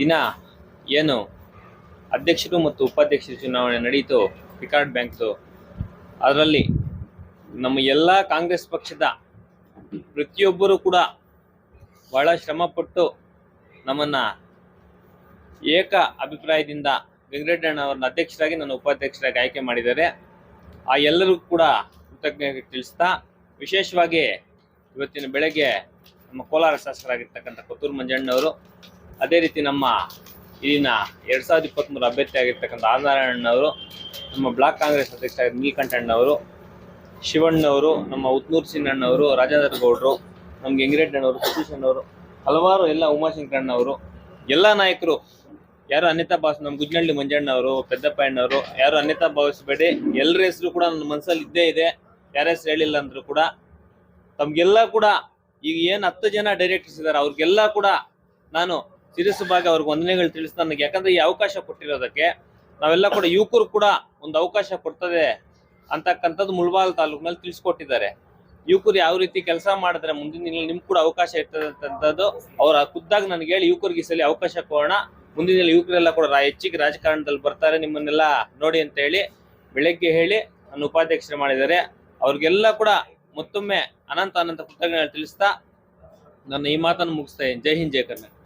ದಿನ ಏನು ಅಧ್ಯಕ್ಷರು ಮತ್ತು ಉಪಾಧ್ಯಕ್ಷರು ಚುನಾವಣೆ ನಡೆಯಿತು ಪಿಕಾರ್ಡ್ ಬ್ಯಾಂಕ್ದು, ಅದರಲ್ಲಿ ನಮ್ಮ ಎಲ್ಲ ಕಾಂಗ್ರೆಸ್ ಪಕ್ಷದ ಪ್ರತಿಯೊಬ್ಬರು ಕೂಡ ಬಹಳ ಶ್ರಮಪಟ್ಟು ನಮ್ಮನ್ನು ಏಕ ಅಭಿಪ್ರಾಯದಿಂದ ಅವರನ್ನ ಅಧ್ಯಕ್ಷರಾಗಿ, ನನ್ನ ಉಪಾಧ್ಯಕ್ಷರಾಗಿ ಆಯ್ಕೆ ಮಾಡಿದ್ದಾರೆ. ಆ ಎಲ್ಲರಿಗೂ ಕೂಡ ಕೃತಜ್ಞತೆ ತಿಳಿಸ್ತಾ, ವಿಶೇಷವಾಗಿ ಇವತ್ತಿನ ಬೆಳಗ್ಗೆ ನಮ್ಮ ಕೋಲಾರ ಶಾಸಕರಾಗಿರ್ತಕ್ಕಂಥ ಕೊತ್ತೂರು ಮಂಜಣ್ಣವರು ಅದೇ ರೀತಿ ನಮ್ಮ ಇಲ್ಲಿನ ಎರಡ್ ಸಾವಿರದ ಇಪ್ಪತ್ತ್ಮೂರು ಅಭ್ಯರ್ಥಿ ಆಗಿರ್ತಕ್ಕಂಥ ಆರ್ ನಮ್ಮ ಬ್ಲಾಕ್ ಕಾಂಗ್ರೆಸ್ ಅಧ್ಯಕ್ಷ ನೀಲಕಂಠಣ್ಣವರು, ಶಿವಣ್ಣವರು, ನಮ್ಮ ಉತ್ನೂರು ಸಿನ್ನಣ್ಣವರು, ರಾಜೇಂದ್ರ ಗೌಡರು, ನಮ್ಗೆ ಎಂಗಿರೆಡ್ಡಣ್ಣವರು ಸತೀಶ್ ಅಣ್ಣವರು ಹಲವಾರು ಎಲ್ಲ ಉಮಾಶಂಕರಣ್ಣವರು, ಎಲ್ಲ ನಾಯಕರು, ಯಾರು ಅನಿತಾ ಭಾವಿಸ್ ನಮ್ಮ ಗುಜ್ನಳ್ಳಿ ಮಂಜಣ್ಣವರು ಪೆದ್ದಪ್ಪ ಅಣ್ಣವರು ಯಾರು ಅನಿತಾ ಭಾವಿಸಬೇಡಿ ಎಲ್ಲರ ಹೆಸರು ಕೂಡ ನನ್ನ ಮನಸ್ಸಲ್ಲಿ ಇದ್ದೇ ಇದೆ, ಯಾರ ಹೆಸರು ಹೇಳಿಲ್ಲ ಅಂದ್ರು ಕೂಡ, ತಮ್ಗೆಲ್ಲ ಕೂಡ ಈಗ ಏನು ಹತ್ತು ಜನ ಡೈರೆಕ್ಟರ್ಸ್ ಇದ್ದಾರೆ ಅವ್ರಿಗೆಲ್ಲ ಕೂಡ ನಾನು ಶಿರಸುಭಾಗ ಅವ್ರಿಗೆ ವಂದನೆಗಳು ತಿಳಿಸ್ತಾ ನನಗೆ. ಯಾಕಂದ್ರೆ ಈ ಅವಕಾಶ ಕೊಟ್ಟಿರೋದಕ್ಕೆ ನಾವೆಲ್ಲ ಕೂಡ ಯುವಕರು ಕೂಡ ಒಂದು ಅವಕಾಶ ಕೊಡ್ತದೆ ಅಂತಕ್ಕಂಥದ್ದು ಮುಳಬಾಲ್ ತಾಲೂಕಿನಲ್ಲಿ ತಿಳಿಸ್ಕೊಟ್ಟಿದ್ದಾರೆ. ಯುವಕರು ಯಾವ ರೀತಿ ಕೆಲಸ ಮಾಡಿದ್ರೆ ಮುಂದಿನ ದಿನಗಳಲ್ಲಿ ನಿಮ್ಗೆ ಕೂಡ ಅವಕಾಶ ಇರ್ತದೆ ಅಂತದ್ದು ಅವ್ರ ಖುದ್ದಾಗಿ ನನಗೆ ಹೇಳಿ ಯುವಕರಿಗೆ ಸಲ ಅವಕಾಶ ಕೊಡೋಣ. ಮುಂದಿನ ದಿನ ಯುವಕರೆಲ್ಲ ಕೂಡ ಹೆಚ್ಚಿಗೆ ರಾಜಕಾರಣದಲ್ಲಿ ಬರ್ತಾರೆ, ನಿಮ್ಮನ್ನೆಲ್ಲ ನೋಡಿ ಅಂತ ಹೇಳಿ ಬೆಳಗ್ಗೆ ಹೇಳಿ ನನ್ನ ಉಪಾಧ್ಯಕ್ಷರು ಮಾಡಿದ್ದಾರೆ. ಅವ್ರಿಗೆಲ್ಲ ಕೂಡ ಮತ್ತೊಮ್ಮೆ ಅನಂತ ಅನಂತ ಕೃತಜ್ಞತೆ ತಿಳಿಸ್ತಾ ನನ್ನ ಈ ಮಾತನ್ನು ಮುಗಿಸ್ತಾ ಜೈ ಹಿಂದ್, ಜೈ ಕರ್ನಾಟಕ.